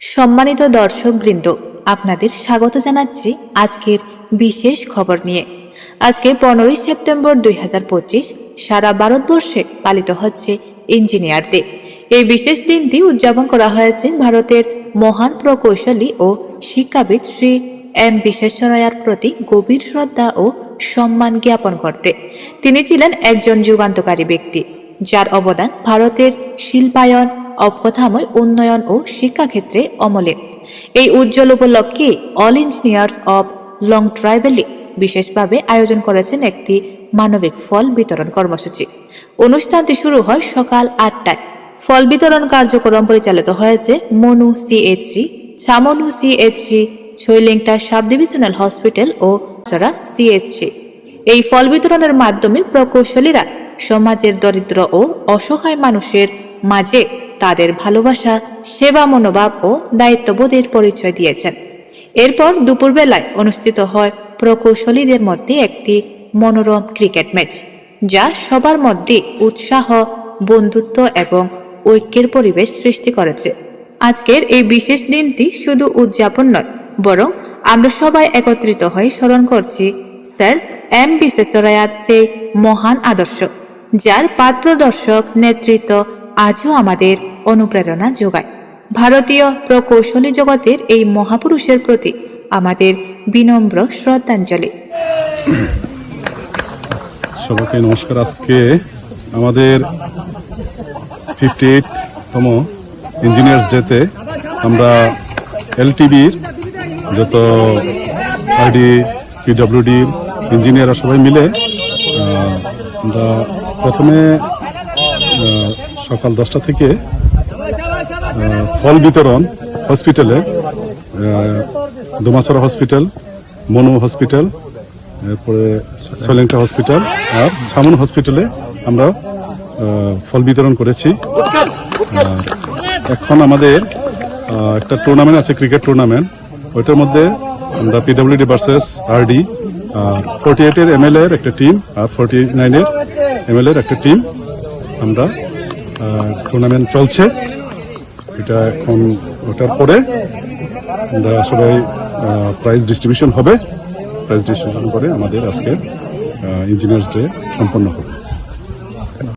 সম্মানিত দর্শকবৃন্দ আপনাদের স্বাগত জানাচ্ছি আজকের বিশেষ খবর নিয়ে। আজকে পনেরোই সেপ্টেম্বর দুই হাজার পঁচিশ, সারা ভারতবর্ষে পালিত হচ্ছে ইঞ্জিনিয়ার ডে এই বিশেষ দিনটি উদযাপন করা হয়েছে ভারতের মহান প্রকৌশলী ও শিক্ষাবিদ শ্রী এম বিশ্বেশ্বরায়ার প্রতি গভীর শ্রদ্ধা ও সম্মান জ্ঞাপন করতে। তিনি ছিলেন একজন যুগান্তকারী ব্যক্তি, যার অবদান ভারতের শিল্পায়ন অবকাঠামোয় উন্নয়ন ও শিক্ষাক্ষেত্রে অমলে এই উজ্জ্বল উপলক্ষে অল ইঞ্জিনিয়ার্স অব লং ট্রাইভেলি বিশেষভাবে আয়োজন করেছেন একটি মানবিক ফল বিতরণ কর্মসূচি। অনুষ্ঠানটি শুরু হয় সকাল আটটায়। ফল বিতরণ কার্যক্রম পরিচালিত হয়েছে Manu CHC Chhamanu CHC Chhailengta sub divisional hospital ও সরা সিএইচসি এই ফল বিতরণের মাধ্যমে প্রকৌশলীরা সমাজের দরিদ্র ও অসহায় মানুষের মাঝে তাদের ভালোবাসা, সেবা মনোভাব ও দায়িত্ববোধের পরিচয় দিয়েছেন। এরপর দুপুরবেলায় অনুষ্ঠিত হয় প্রকৌশলীদের মধ্যে একটি মনোরম ক্রিকেট ম্যাচ, যা সবার মধ্যে উৎসাহ, বন্ধুত্ব এবং ঐক্যের পরিবেশ সৃষ্টি করেছে। আজকের এই বিশেষ দিনটি শুধু উদযাপন নয়, বরং আমরা সবাই একত্রিত হয়ে স্মরণ করছি স্যার এম বিশ্বেশ্বরায়াত সেই মহান আদর্শ, যার পাদ প্রদর্শক নেতৃত্ব আজও আমাদের অনুপ্রেরণা যোগায়। ভারতীয় প্রকৌশলী জগতের এই মহাপুরুষের প্রতি আমাদের বিনম্র শ্রদ্ধাঞ্জলি। সবাইকে নমস্কার। আজকে আমাদের ফিফটি এইটতম ইঞ্জিনিয়ার্স ডেতে আমরা এলটিবির যত আইডি পিডব্লিউডি ইঞ্জিনিয়াররা সবাই মিলে আমরা প্রথমে সকাল দশটা থেকে ফল বিতরণ হসপিটালে দোমাসরা হসপিটাল, মনু হসপিটাল, এরপরে সলেংটা হসপিটাল আর সামন হসপিটালে আমরা ফল বিতরণ করেছি। এখন আমাদের একটা টুর্নামেন্ট আছে ক্রিকেট টুর্নামেন্ট ওইটার মধ্যে আমরা পিডব্লিউডি ভার্সেস আরডি আর ফোর্টি এইটের এম এর একটা টিম আর ফোর্টি নাইনের এম এর একটা টিম আমরা টুর্নামেন্ট চলছে। এটা এখন ওটার পরে আমরা সবাই প্রাইজ ডিস্ট্রিবিউশন হবে। প্রাইজ ডিস্ট্রিবিউশন করে আমাদের আজকে ইঞ্জিনিয়ার্স ডে সম্পন্ন হবে।